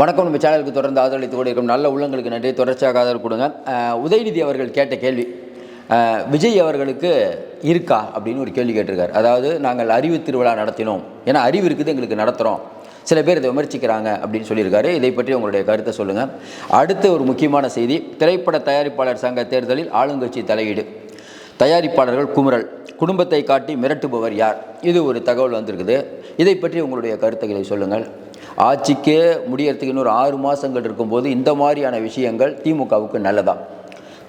வணக்கம். நம்ம சேனலுக்கு தொடர்ந்து ஆதரவளித்து கூட இருக்கும் நல்ல உள்ளங்களுக்கு நன்றி. தொடர்ச்சியாக ஆதரவு கொடுங்க. உதயநிதி அவர்கள் கேட்ட கேள்வி விஜய் அவர்களுக்கு இருக்கா அப்படின்னு ஒரு கேள்வி கேட்டிருக்காரு. அதாவது நாங்கள் அறிவு திருவிழா நடத்தினோம். ஏன்னா அறிவு இருக்குது எங்களுக்கு நடத்துகிறோம் சில பேர் இதை விமர்சிக்கிறாங்க அப்படின்னு சொல்லியிருக்காரு. இதை பற்றி உங்களுடைய கருத்தை சொல்லுங்கள் அடுத்த ஒரு முக்கியமான செய்தி. திரைப்பட தயாரிப்பாளர் சங்க தேர்தலில் ஆளுங்கட்சி தலையீடு. தயாரிப்பாளர்கள் குமுறல். குடும்பத்தை காட்டி மிரட்டுபவர் யார்? இது ஒரு தகவல் வந்திருக்குது. இதை பற்றி உங்களுடைய கருத்துக்களை சொல்லுங்கள். ஆட்சிக்கே முடியறதுக்கு இன்னொரு ஆறு மாதங்கள் இருக்கும்போது இந்த மாதிரியான விஷயங்கள் திமுகவுக்கு நல்லதா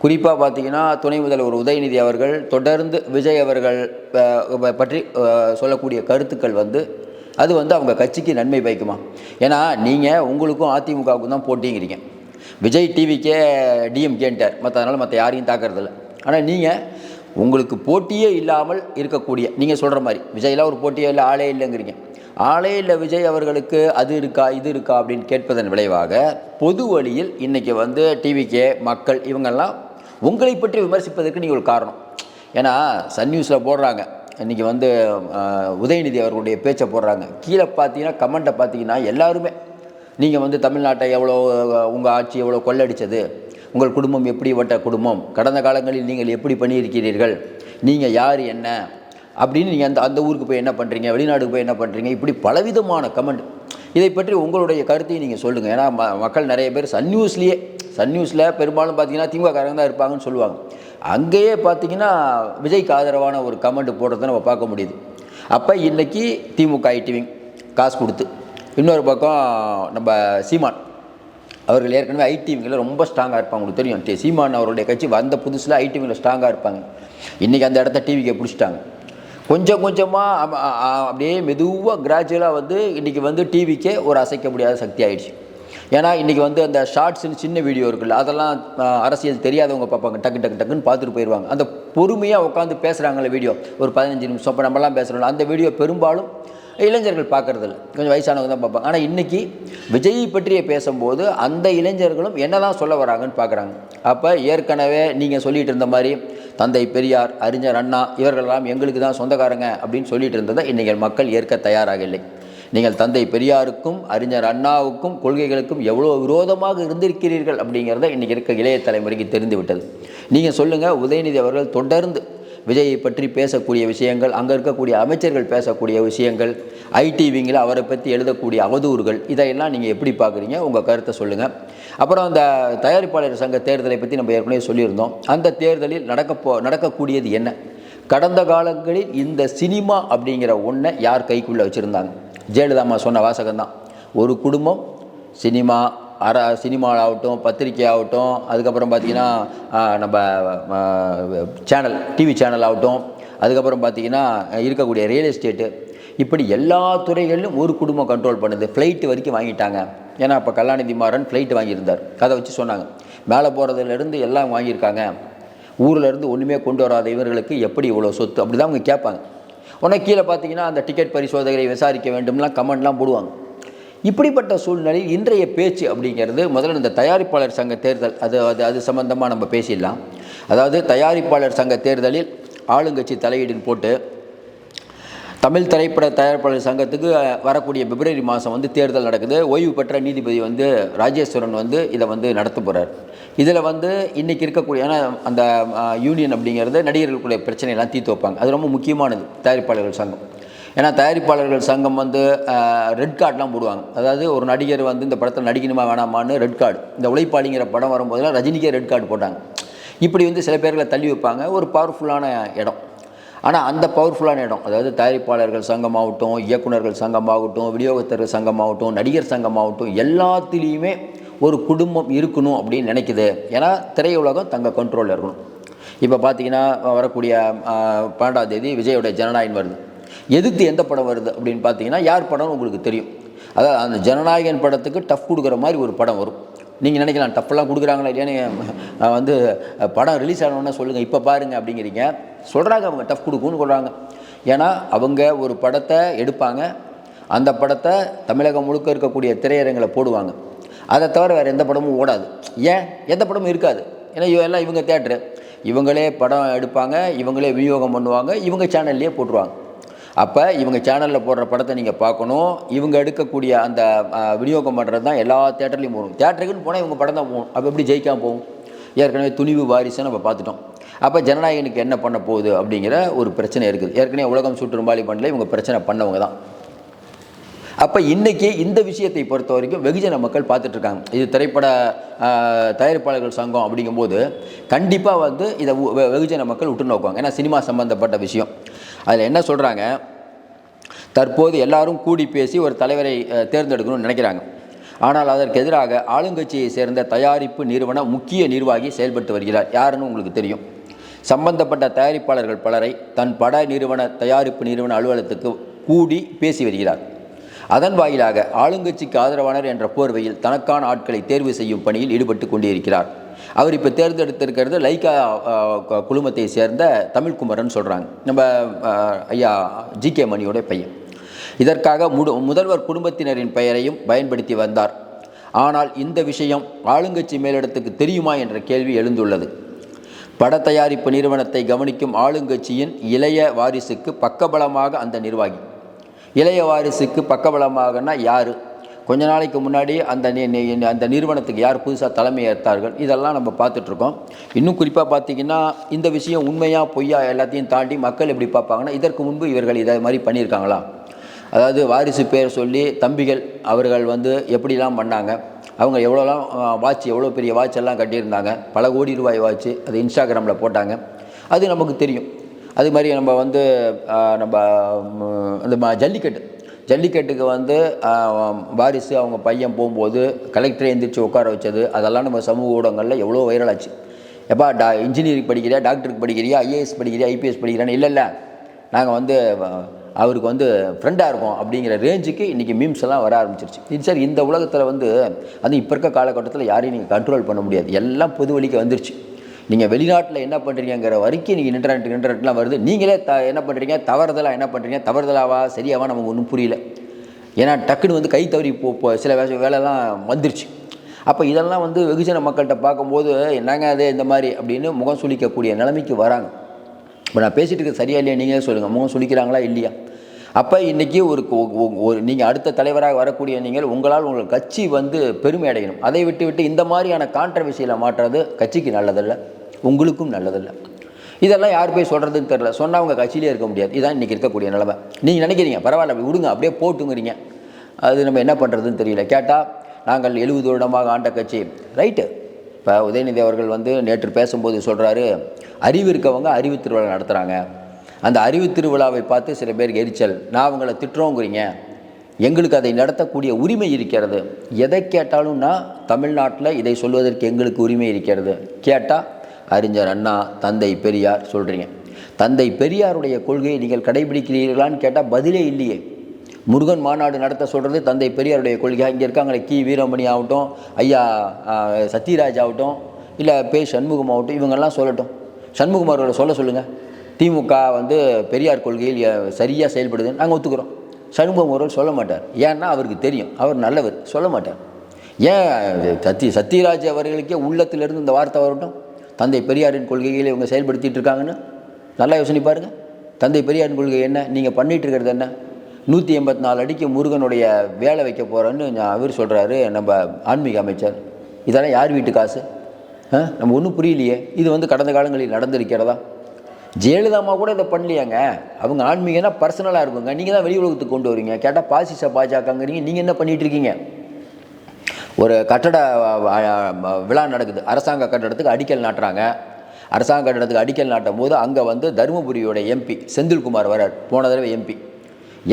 குறிப்பாக பார்த்தீங்கன்னா துணை முதல்வர் உதயநிதி அவர்கள் தொடர்ந்து விஜய் அவர்கள் பற்றி சொல்லக்கூடிய கருத்துக்கள் வந்து அது வந்து அவங்க கட்சிக்கு நன்மை பயக்குமா? ஏன்னா நீங்கள் உங்களுக்கும் அதிமுகவுக்கும் தான் போட்டிங்கிறீங்க. விஜய் டிவிக்கே டிஎம்கேன்ட்டார் அதனால் மற்ற யாரையும் தாக்கறதில்ல. ஆனால் நீங்கள் உங்களுக்கு போட்டியே இல்லாமல் இருக்கக்கூடிய நீங்கள் சொல்கிற மாதிரி விஜய்லாம் ஒரு போட்டியே இல்லை ஆளே இல்லைங்கிறீங்க. ஆளே இல்லை விஜய் அவர்களுக்கு அது இருக்கா இது இருக்கா அப்படின்னு கேட்பதன் விளைவாக பொது வழியில் இன்றைக்கி வந்து டிவிக்கே மக்கள் இவங்கெல்லாம் உங்களை பற்றி விமர்சிப்பதற்கு நீங்கள் ஒரு காரணம். ஏன்னா சன் நியூஸில் போடுறாங்க. இன்றைக்கி வந்து உதயநிதி அவர்களுடைய பேச்சை போடுறாங்க. கீழே பார்த்தீங்கன்னா கமெண்ட்டை பார்த்தீங்கன்னா எல்லாருமே நீங்கள் வந்து தமிழ்நாட்டை எவ்வளோ உங்கள் ஆட்சி எவ்வளோ கொள்ளடிச்சது உங்கள் குடும்பம் எப்படிப்பட்ட குடும்பம் கடந்த காலங்களில் நீங்கள் எப்படி பண்ணியிருக்கிறீர்கள் நீங்கள் யார் என்ன அப்படின்னு நீங்கள் அந்த அந்த ஊருக்கு போய் என்ன பண்ணுறீங்க வெளிநாடுக்கு போய் என்ன பண்ணுறீங்க இப்படி பலவிதமான கமெண்ட் இதை பற்றி உங்களுடைய கருத்தையும் நீங்கள் சொல்லுங்கள் ஏன்னா ம மக்கள் நிறைய பேர் சன் நியூஸ்லேயே சன் நியூஸில் பெரும்பாலும் பார்த்தீங்கன்னா திமுகக்காரங்க தான் இருப்பாங்கன்னு சொல்லுவாங்க. அங்கேயே பார்த்தீங்கன்னா விஜய்க்கு ஆதரவான ஒரு கமெண்ட் போடுறத நம்ம பார்க்க முடியுது. அப்போ இன்றைக்கி திமுக ஐடிவிங் காசு கொடுத்து இன்னொரு பக்கம் நம்ம சீமான். அவர்கள் ஏற்கனவே ஐடிவிங்கில் ரொம்ப ஸ்ட்ராங்காக இருப்பாங்க. உங்களுக்கு தெரியும். சீமான் அவருடைய கட்சி வந்த புதுசில் ஐடிவிங்கில் ஸ்ட்ராங்காக இருப்பாங்க. இன்றைக்கி அந்த இடத்த டிவிக்கு பிடிச்சிட்டாங்க. கொஞ்சம் கொஞ்சமாக அப்படியே மெதுவாக கிராஜுவலாக வந்து இன்றைக்கி வந்து டிவிக்கே ஒரு அசைக்க முடியாத சக்தி ஆகிடுச்சு ஏன்னா இன்றைக்கி வந்து அந்த ஷார்ட்ஸ்னு சின்ன வீடியோ இருக்குல்ல அதெல்லாம் அரசியல் தெரியாதவங்க பார்ப்பாங்க. டக்கு டக்கு டக்குன்னு பார்த்துட்டு போயிடுவாங்க அந்த பொறுமையாக உட்காந்து பேசுகிறாங்களே வீடியோ ஒரு பதினஞ்சு நிமிஷம். இப்போ நம்மலாம் பேசுகிறோம்ல அந்த வீடியோ பெரும்பாலும் இளைஞர்கள் பார்க்குறதில்ல. கொஞ்சம் வயசானவங்க தான் பார்ப்பாங்க. ஆனால் இன்றைக்கி விஜய் பற்றிய பேசும்போது அந்த இளைஞர்களும் என்னதான் சொல்ல வராங்கன்னு பார்க்குறாங்க. அப்போ ஏற்கனவே நீங்கள் சொல்லிட்டு இருந்த மாதிரி தந்தை பெரியார் அறிஞர் அண்ணா இவர்களெல்லாம் எங்களுக்கு தான் சொந்தக்காரங்க அப்படின்னு சொல்லிட்டு இருந்ததை இன்றைக்கி மக்கள் ஏற்க தயாராக இல்லை. நீங்கள் தந்தை பெரியாருக்கும் அறிஞர் அண்ணாவுக்கும் கொள்கைகளுக்கும் எவ்வளோ விரோதமாக இருந்திருக்கிறீர்கள் அப்படிங்கிறத இன்றைக்கி இருக்க இளைய தலைமுறைக்கு தெரிந்து விட்டது நீங்கள் சொல்லுங்கள் உதயநிதி அவர்கள் தொடர்ந்து விஜயை பற்றி பேசக்கூடிய விஷயங்கள் அங்கே இருக்கக்கூடிய அமைச்சர்கள் பேசக்கூடிய விஷயங்கள் ஐடிவிங்கில் அவரை பற்றி எழுதக்கூடிய அவதூறுகள் இதையெல்லாம் நீங்கள் எப்படி பார்க்குறீங்க உங்கள் கருத்தை சொல்லுங்கள் அப்புறம் அந்த தயாரிப்பாளர் சங்க தேர்தலை பற்றி நம்ம ஏற்கனவே சொல்லியிருந்தோம். அந்த தேர்தலில் நடக்கப்போ நடக்கக்கூடியது என்ன? கடந்த காலங்களில் இந்த சினிமா அப்படிங்கிற ஒன்றை யார் கைக்குள்ளே வச்சுருந்தாங்க? ஜெயலலிதாமா சொன்ன வாசகம் தான். ஒரு குடும்பம் சினிமா அர சினிமாவாகட்டும் பத்திரிக்கை ஆகட்டும் அதுக்கப்புறம் பார்த்திங்கன்னா நம்ம சேனல் டிவி சேனல் ஆகட்டும் அதுக்கப்புறம் பார்த்திங்கன்னா இருக்கக்கூடிய ரியல் எஸ்டேட்டு இப்படி எல்லா துறைகளிலும் ஒரு குடும்பம் கண்ட்ரோல் பண்ணுது. ஃப்ளைட்டு வரைக்கும் வாங்கிட்டாங்க. ஏன்னா அப்போ கலாநிதி மாறன் ஃப்ளைட் வாங்கியிருந்தார். அதை வச்சு சொன்னாங்க. மேலே போகிறதுலேருந்து எல்லாம் வாங்கியிருக்காங்க. ஊரில் இருந்து ஒன்றுமே கொண்டு வராத இவர்களுக்கு எப்படி இவ்வளோ சொத்து? அப்படி தான் அவங்க கேட்பாங்க. உடனே கீழே பார்த்தீங்கன்னா அந்த டிக்கெட் பரிசோதகரை விசாரிக்க வேண்டும்லாம் கமெண்ட்லாம் போடுவாங்க. இப்படிப்பட்ட சூழ்நிலையில் இன்றைய பேச்சு அப்படிங்கிறது முதல்ல இந்த தயாரிப்பாளர் சங்க தேர்தல் அது அது அது சம்மந்தமாக நம்ம பேசிடலாம். அதாவது தயாரிப்பாளர் சங்க தேர்தலில் ஆளுங்கட்சி தலையீடுன்னு போட்டு தமிழ் திரைப்பட தயாரிப்பாளர் சங்கத்துக்கு வரக்கூடிய பிப்ரவரி மாதம் வந்து தேர்தல் நடக்குது. ஓய்வு பெற்ற நீதிபதி வந்து ராஜேஸ்வரன் வந்து இதை வந்து நடத்த போகிறார் இதில் வந்து இன்றைக்கி இருக்கக்கூடிய ஏன்னா அந்த யூனியன் அப்படிங்கிறது நடிகர்களுக்குடைய பிரச்சனையெல்லாம் தீர்த்து வைப்பாங்க. அது ரொம்ப முக்கியமானது தயாரிப்பாளர்கள் சங்கம். ஏன்னா தயாரிப்பாளர்கள் சங்கம் வந்து ரெட் கார்டெலாம் போடுவாங்க. அதாவது ஒரு நடிகர் வந்து இந்த படத்தில் நடிக்கணுமா வேணாமான்னு ரெட் கார்டு இந்த உழைப்பாளிங்கிற படம் வரும்போதெல்லாம் ரஜினிக்கே ரெட் கார்டு போட்டாங்க. இப்படி வந்து சில பேர்களை தள்ளி வைப்பாங்க. ஒரு பவர்ஃபுல்லான இடம். ஆனால் அந்த பவர்ஃபுல்லான இடம் அதாவது தயாரிப்பாளர்கள் சங்கமாகட்டும் இயக்குனர்கள் சங்கமாகட்டும் விநியோகஸ்தர்கள் சங்கமாகட்டும் நடிகர் சங்கமாகட்டும் எல்லாத்துலேயுமே ஒரு குடும்பம் இருக்கணும் அப்படின்னு நினைக்குது. ஏன்னா திரையுலகம் தங்க கண்ட்ரோலில் இருக்கணும். இப்போ பார்த்தீங்கன்னா வரக்கூடிய பன்னெண்டாம் தேதி விஜயோட ஜனநாயகம் வருது. எதிர்த்து எந்த படம் வருது அப்படின்னு பார்த்தீங்கன்னா யார் படம்னு உங்களுக்கு தெரியும். அதாவது அந்த ஜனநாயகன் படத்துக்கு டஃப் கொடுக்குற மாதிரி ஒரு படம் வரும். நீங்கள் நினைக்கலாம் டஃப்லாம் கொடுக்குறாங்களா இல்லையான்னு வந்து படம் ரிலீஸ் ஆனோன்னா சொல்லுங்கள் இப்போ பாருங்க அப்படிங்கிறீங்க. சொல்கிறாங்க அவங்க டஃப் கொடுக்குன்னு சொல்கிறாங்க ஏன்னா அவங்க ஒரு படத்தை எடுப்பாங்க. அந்த படத்தை தமிழகம் முழுக்க இருக்கக்கூடிய திரையரங்களை போடுவாங்க. அதை தவிர வேறு எந்த படமும் ஓடாது. ஏன்? எந்த படமும் இருக்காது. ஏன்னா இவ- எல்லாம் இவங்க தேட்ரு இவங்களே படம் எடுப்பாங்க இவங்களே விநியோகம் பண்ணுவாங்க இவங்க சேனல்லையே போட்டுருவாங்க. அப்போ இவங்க சேனலில் போடுற படத்தை நீங்கள் பார்க்கணும். இவங்க எடுக்கக்கூடிய அந்த விநியோகம் பண்ணுறது தான் எல்லா தேட்டர்லையும் போகணும். தேட்டருக்குன்னு போனால் இவங்க படம் தான் போகும். அப்போ எப்படி ஜெயிக்காமல் போகும்? ஏற்கனவே துணிவு வாரிசை நம்ம பார்த்துட்டோம். அப்போ ஜனநாயகனுக்கு என்ன பண்ண போகுது அப்படிங்கிற ஒரு பிரச்சனை இருக்குது. ஏற்கனவே உலகம் சுற்றுரும்பாலி பண்ணல இவங்க பிரச்சனை பண்ணவங்க தான். அப்போ இன்றைக்கி இந்த விஷயத்தை பொறுத்த வரைக்கும் வெகுஜன மக்கள் பார்த்துட்ருக்காங்க. இது திரைப்பட தயாரிப்பாளர்கள் சங்கம் அப்படிங்கும்போது கண்டிப்பாக வந்து இதை வெகுஜன மக்கள் உற்று நோக்குவாங்க ஏன்னா சினிமா சம்பந்தப்பட்ட விஷயம். அதில் என்ன சொல்கிறாங்க தற்போது எல்லாரும் கூடி பேசி ஒரு தலைவரை தேர்ந்தெடுக்கணும்னு நினைக்கிறாங்க. ஆனால் அதற்கு எதிராக ஆளுங்கட்சியை சேர்ந்த தயாரிப்பு நிறுவன முக்கிய நிர்வாகி செயல்பட்டு வருகிறார். யாருன்னு உங்களுக்கு தெரியும்? சம்பந்தப்பட்ட தயாரிப்பாளர்கள் பலரை தன் பட நிறுவன தயாரிப்பு நிறுவன அலுவலகத்துக்கு கூடி பேசி வருகிறார். அதன் வாயிலாக ஆளுங்கட்சிக்கு ஆதரவாளர் என்ற போர்வையில் தனக்கான ஆட்களை தேர்வு செய்யும் பணியில் ஈடுபட்டு கொண்டிருக்கிறார். அவர் இப்போ தேர்ந்தெடுத்திருக்கிறது லைக்கா குழுமத்தை சேர்ந்த தமிழ்குமரன் சொல்கிறாங்க நம்ம ஐயா ஜி கே மணியோட பையன். இதற்காக முடு முதல்வர் குடும்பத்தினரின் பெயரையும் பயன்படுத்தி வந்தார். ஆனால் இந்த விஷயம் ஆளுங்கட்சி மேலிடத்துக்கு தெரியுமா என்ற கேள்வி எழுந்துள்ளது. பட தயாரிப்பு நிறுவனத்தை கவனிக்கும் ஆளுங்கட்சியின் இளைய வாரிசுக்கு பக்கபலமாக அந்த நிர்வாகி. இளைய வாரிசுக்கு பக்கபலமாகனா யார்? கொஞ்ச நாளைக்கு முன்னாடி அந்த நி- அந்த நிறுவனத்துக்கு யார் புதுசாக தலைமை ஏற்றார்கள் இதெல்லாம் நம்ம பார்த்துட்ருக்கோம். இன்னும் குறிப்பாக பார்த்தீங்கன்னா இந்த விஷயம் உண்மையாக பொய்யா எல்லாத்தையும் தாண்டி மக்கள் எப்படி பார்ப்பாங்கன்னா இதற்கு முன்பு இவர்கள் இதை மாதிரி பண்ணியிருக்காங்களா? அதாவது வாரிசு பேர் சொல்லி தம்பிகள் அவர்கள் வந்து எப்படிலாம் பண்ணாங்க? அவங்க எவ்வளோலாம் வாட்ச் எவ்வளோ பெரிய வாட்ச் எல்லாம் கட்டியிருந்தாங்க? பல கோடி ரூபாய் வாட்ச் அது இன்ஸ்டாகிராமில் போட்டாங்க. அது நமக்கு தெரியும். அது மாதிரி நம்ம வந்து நம்ம இந்த அந்த ம- ஜல்லிக்கட்டு. ஜல்லிக்கட்டுக்கு வந்து வாரிசு அவங்க பையன் போகும்போது கலெக்டரை எந்திரிச்சு உட்கார வச்சது. அதெல்லாம் நம்ம சமூக ஊடகங்களில் எவ்வளோ வைரல் ஆச்சு. எப்பா டா இன்ஜினியரிங் படிக்கிறியா டாக்டருக்கு படிக்கிறியா ஐஏஎஸ் படிக்கிறியா ஐபிஎஸ் படிக்கிறான்னு இல்லை இல்லை. நாங்கள் வந்து அவருக்கு வந்து ஃப்ரெண்டாக இருக்கோம் அப்படிங்கிற ரேஞ்சுக்கு இன்றைக்கி மீம்ஸ் எல்லாம் வர ஆரம்பிச்சிருச்சு. இது சார் இந்த உலகத்தில் வந்து அது இப்போ இருக்க காலகட்டத்தில் யாரையும் நீங்கள் கண்ட்ரோல் பண்ண முடியாது. எல்லாம் பொது வழிக்கு வந்துருச்சு. நீங்கள் வெளிநாட்டில் என்ன பண்ணுறீங்கிற வரைக்கும் நீங்கள் இன்டர்நெட் இன்டர்நெட்லாம் வருது. நீங்களே த என்ன பண்ணுறீங்க தவறுதலாக என்ன பண்ணுறீங்க தவறுதலாவா? சரியாவா? நமக்கு ஒன்றும் புரியல. ஏன்னா டக்குன்னு வந்து கை தவறி போ சில வே வேலைலாம் வந்துருச்சு. அப்போ இதெல்லாம் வந்து வெகுஜன மக்கள்கிட்ட பார்க்கும்போது என்னங்க அது இந்த மாதிரி அப்படின்னு முகம் சுளிக்கக்கூடிய நிலைமைக்கு வராங்க. இப்போ நான் பேசிகிட்டு இருக்கிறது சரியா இல்லையா? நீங்களே சொல்லுங்கள் முகம் சுளிக்கிறாங்களா இல்லையா? அப்போ இன்றைக்கி ஒரு ஒரு நீங்கள் அடுத்த தலைவராக வரக்கூடிய நீங்கள் உங்களால் உங்கள் கட்சி வந்து பெருமை அடையணும். அதை விட்டு விட்டு இந்த மாதிரியான கான்ட்ரவர்சியில் மாற்றுறது கட்சிக்கு நல்லதில்லை. உங்களுக்கும் நல்லதில்லை. இதெல்லாம் யார் போய் சொல்கிறதுன்னு தெரில சொன்னால் அவங்க கட்சியிலே இருக்க முடியாது. இதான் இன்றைக்கி இருக்கக்கூடிய நிலைமை. நீங்கள் நினைக்கிறீங்க பரவாயில்ல அப்படி விடுங்க அப்படியே போட்டுங்கிறீங்க. அது நம்ம என்ன பண்ணுறதுன்னு தெரியல. கேட்டால் நாங்கள் எழுபது வருடமாக ஆண்ட கட்சி. ரைட்டு இப்போ உதயநிதி அவர்கள் வந்து நேற்று பேசும்போது சொல்கிறாரு அறிவு இருக்கவங்க அறிவு திருவிழா நடத்துகிறாங்க அந்த அறிவு திருவிழாவை பார்த்து சில பேருக்கு எரிச்சல். நான் அவங்கள திட்டுறோங்கிறீங்க. எங்களுக்கு அதை நடத்தக்கூடிய உரிமை இருக்கிறது. எதை கேட்டாலும்னா தமிழ்நாட்டில் இதை சொல்வதற்கு எங்களுக்கு உரிமை இருக்கிறது. கேட்டால் அறிஞர் அண்ணா தந்தை பெரியார் சொல்கிறீங்க தந்தை பெரியாருடைய கொள்கையை நீங்கள் கடைபிடிக்கிறீர்களான்னு கேட்டால் பதிலே இல்லையே. முருகன் மாநாடு நடத்த சொல்கிறது தந்தை பெரியாருடைய கொள்கை. இங்கே இருக்காங்களே கி. வீரமணி ஆகட்டும் ஐயா சத்யராஜ் ஆகட்டும் இல்லை பே. சண்முகம் ஆகட்டும் இவங்கெல்லாம் சொல்லட்டும். சண்முகம் அவர்களை சொல்ல சொல்லுங்கள் திமுக வந்து பெரியார் கொள்கையில் சரியாக செயல்படுதுன்னு நாங்கள் ஒத்துக்கிறோம். சண்முகம் அவர்கள் சொல்ல மாட்டார். ஏன்னா அவருக்கு தெரியும். அவர் நல்லவர். சொல்ல மாட்டார். ஏன் சத்தி சத்யராஜ் அவர்களுக்கே உள்ளத்திலிருந்து இந்த வார்த்தை வரட்டும்? தந்தை பெரியாரின் கொள்கைகளை இவங்க செயல்படுத்திட்டு இருக்காங்கன்னு நல்லா யோசனை பாருங்கள் தந்தை பெரியாரின் கொள்கை என்ன? நீங்கள் பண்ணிட்டு இருக்கிறது என்ன? நூற்றி எண்பத்தி நாலு அடிக்கு முருகனுடைய வேலை வைக்க போகிறேன்னு அவர் சொல்கிறாரு நம்ம ஆன்மீக அமைச்சர். இதெல்லாம் யார் வீட்டு காசு? ஆ? நம்ம ஒன்றும் புரியலையே. இது வந்து கடந்த காலங்களில் நடந்திருக்கிறதா? ஜெயலலிதாமா கூட இதை பண்ணலையாங்க. அவங்க ஆன்மீகம்னா பர்சனலாக இருக்குங்க. நீங்கள் தான் வெளி உலகத்துக்கு கொண்டு வரீங்க. கேட்டால் பாசிச பாஜகங்கிறீங்க. நீங்கள் என்ன பண்ணிகிட்டு இருக்கீங்க? ஒரு கட்டட விழா நடக்குது. அரசாங்க கட்டடத்துக்கு அடிக்கல் நாட்டுறாங்க. அரசாங்க கட்டடத்துக்கு அடிக்கல் நாட்டும் போது அங்கே வந்து தருமபுரியோட எம்பி செந்தில்குமார் வரார் போன தடவை எம்பி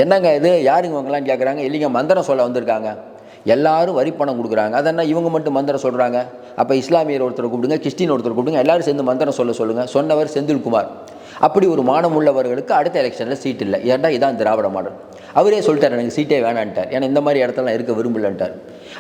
என்னங்க இது? யாருங்க இவங்கலாம் கேட்குறாங்க இல்லைங்க மந்திரம் சொல்ல வந்திருக்காங்க. எல்லாரும் வரி பணம் கொடுக்குறாங்க. அதனால் இவங்க மட்டும் மந்திரம் சொல்கிறாங்க அப்போ இஸ்லாமியர் ஒருத்தர் கூப்பிடுங்க கிறிஸ்டின் ஒருத்தர் கூப்பிடுங்க எல்லாரும் சேர்ந்து மந்திரம் சொல்ல சொல்லுங்கள் சொன்னவர் செந்தில்குமார். அப்படி ஒரு மானம் உள்ளவர்களுக்கு அடுத்த எலெக்ஷனில் சீட் இல்லை. ஏன்டா இதான் திராவிட மாடல். அவரே சொல்லிட்டார் எனக்கு சீட்டே வேணான்ட்டார். ஏன்னா இந்த மாதிரி இடத்துலலாம் இருக்க விரும்பலன்ட்டார்.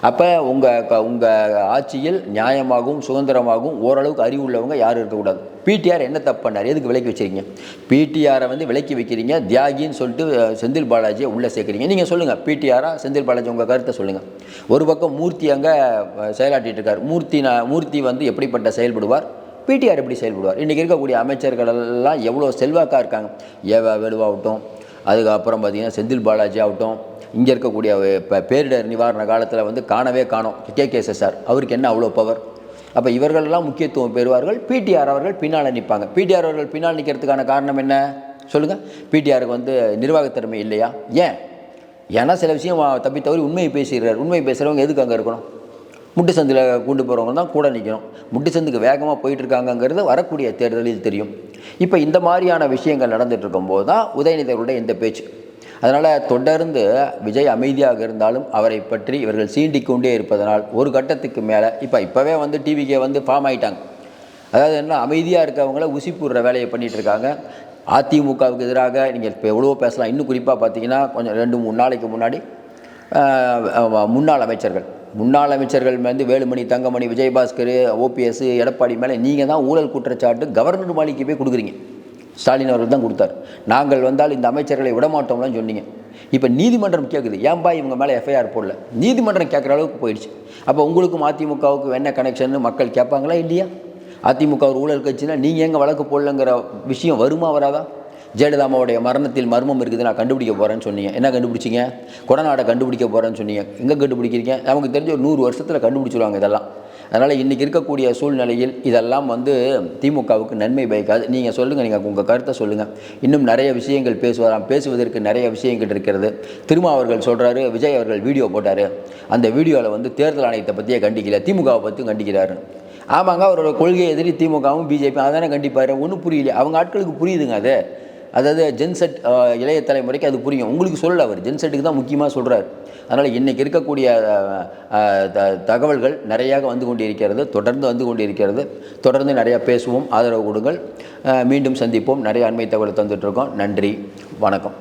அப்போ உங்கள் உங்கள் ஆட்சியில் நியாயமாகவும் சுதந்திரமாகவும் ஓரளவுக்கு அறிவு உள்ளவங்க யாரும் இருக்கக்கூடாது பிடிஆர் என்ன தப்பு பண்ணார்? எதுக்கு விலக்கி வச்சிருக்கீங்க? பிடிஆரை வந்து விலக்கி வைக்கிறீங்க தியாகின்னு சொல்லிட்டு செந்தில் பாலாஜியை உள்ளே சேர்க்குறீங்க. நீங்கள் சொல்லுங்கள் பிடிஆராக செந்தில் பாலாஜி உங்கள் கருத்தை சொல்லுங்கள் ஒரு பக்கம் மூர்த்தி அங்கே செயலாற்றிட்டு இருக்கார். மூர்த்தி நான் மூர்த்தி வந்து எப்படிப்பட்ட செயல்படுவார்? பிடிஆர் எப்படி செயல்படுவார்? இன்றைக்கி இருக்கக்கூடிய அமைச்சர்கள் எல்லாம் எவ்வளோ செல்வாக்காக இருக்காங்க. ஏவா வேலுவாகட்டும் அதுக்கப்புறம் பார்த்திங்கன்னா செந்தில் பாலாஜி ஆகட்டும் இங்கே இருக்கக்கூடிய இப்போ பேரிடர் நிவாரண காலத்தில் வந்து காணவே காணோம். கே கே சார் அவருக்கு என்ன அவ்வளோ பவர் அப்போ இவர்கள்லாம் முக்கியத்துவம் பெறுவார்கள். பிடிஆர் அவர்கள் பின்னால் நிற்பாங்க. பிடிஆர் அவர்கள் பின்னால் நிற்கிறதுக்கான காரணம் என்ன? சொல்லுங்கள் பிடிஆருக்கு வந்து நிர்வாகத்திறமை இல்லையா? ஏன்? ஏன்னா சில விஷயம் தப்பி தவறி உண்மையை பேசுகிறார். உண்மை பேசுகிறவங்க எதுக்கு அங்கே இருக்கணும்? முட்டு சந்தில் கூண்டு போகிறவங்க தான் கூட நிற்கணும் முட்டு சந்துக்கு வேகமாக போயிட்டுருக்காங்கங்கிறது வரக்கூடிய தேர்தலில் தெரியும். இப்போ இந்த மாதிரியான விஷயங்கள் நடந்துட்டு இருக்கும்போது தான் உதயநிதி அவருடைய இந்த பேச்சு. அதனால் தொடர்ந்து விஜய் அமைதியாக இருந்தாலும் அவரை பற்றி இவர்கள் சீண்டிக்கொண்டே இருப்பதனால் ஒரு கட்டத்துக்கு மேலே இப்போ இப்போவே வந்து டிவிக்கே வந்து ஃபார்ம் ஆயிட்டாங்க. அதாவது என்ன அமைதியாக இருக்கவங்கள உசி போடுற வேலையை பண்ணிகிட்ருக்காங்க இருக்காங்க. அதிமுகவுக்கு எதிராக நீங்கள் இப்போ எவ்வளோ பேசலாம். இன்னும் குறிப்பாக பார்த்தீங்கன்னா கொஞ்சம் ரெண்டு மூணு நாளைக்கு முன்னாடி முன்னாள் அமைச்சர்கள். முன்னாள் அமைச்சர்கள் வந்து வேலுமணி தங்கமணி விஜயபாஸ்கர் ஓபிஎஸ் எடப்பாடி மேலே நீங்கள் தான் ஊழல் குற்றச்சாட்டு கவர்னர் மாளிகைக்கு போய் கொடுக்குறீங்க. ஸ்டாலின் அவர்கள் தான் கொடுத்தார். நாங்கள் வந்தால் இந்த அமைச்சர்களை விடமாட்டோம்லாம் சொன்னீங்க. இப்போ நீதிமன்றம் கேட்குது ஏன்பா இவங்க மேலே எஃப்ஐஆர் போடல? நீதிமன்றம் கேட்குற அளவுக்கு போயிடுச்சு. அப்போ உங்களுக்கும் அதிமுகவுக்கும் என்ன கனெக்ஷன் மக்கள் கேட்பாங்களா இல்லையா? அதிமுக ஒரு ஊழல் கட்சினா நீங்கள் எங்கே வழக்கு போடலங்கிற விஷயம் வருமா வராதா? ஜெயலலிதாமாவுடைய மரணத்தில் மர்மம் இருக்குது நான் கண்டுபிடிக்க போகிறேன்னு சொன்னீங்க. என்ன கண்டுபிடிச்சிங்க? கொடநாடை கண்டுபிடிக்க போகிறேன்னு சொன்னீங்க. எங்கே கண்டுபிடிக்கிறீங்க? நமக்கு தெரிஞ்ச ஒரு நூறு வருஷத்தில் கண்டுபிடிச்சிருவாங்க இதெல்லாம். அதனால் இன்றைக்கி இருக்கக்கூடிய சூழ்நிலையில் இதெல்லாம் வந்து திமுகவுக்கு நன்மை பயக்காது. நீங்கள் சொல்லுங்கள் நீங்கள் உங்கள் கருத்தை சொல்லுங்கள் இன்னும் நிறைய விஷயங்கள் பேசுவாராம் பேசுவதற்கு நிறைய விஷயங்கள் இருக்கிறது. திரும்ப அவர்கள் சொல்கிறாரு விஜய் அவர்கள் வீடியோ போட்டார். அந்த வீடியோவில் வந்து தேர்தல் ஆணையத்தை பற்றியே கண்டிக்கல. திமுகவை பற்றியும் கண்டிக்கிறாரு. ஆமாங்க அவரோட கொள்கை எதிரி திமுகவும் பிஜேபி அதானே கண்டிப்பார்? ஒன்றும் புரியல. அவங்க ஆட்களுக்கு புரியுதுங்க அது. அதாவது ஜென்செட் இளைய தலைமுறைக்கு அது புரியும். உங்களுக்கு சொல்லல அவர். ஜென்செட்டுக்கு தான் முக்கியமாக சொல்கிறார் அதனால் இன்றைக்கி இருக்கக்கூடிய த- தகவல்கள் நிறையாக வந்து கொண்டு இருக்கிறது தொடர்ந்து வந்து கொண்டு இருக்கிறது தொடர்ந்து நிறையா பேசுவோம். ஆதரவு கொடுங்கள். மீண்டும் சந்திப்போம். நிறைய அண்மை தகவல் தந்துட்டுருக்கோம் நன்றி. வணக்கம்.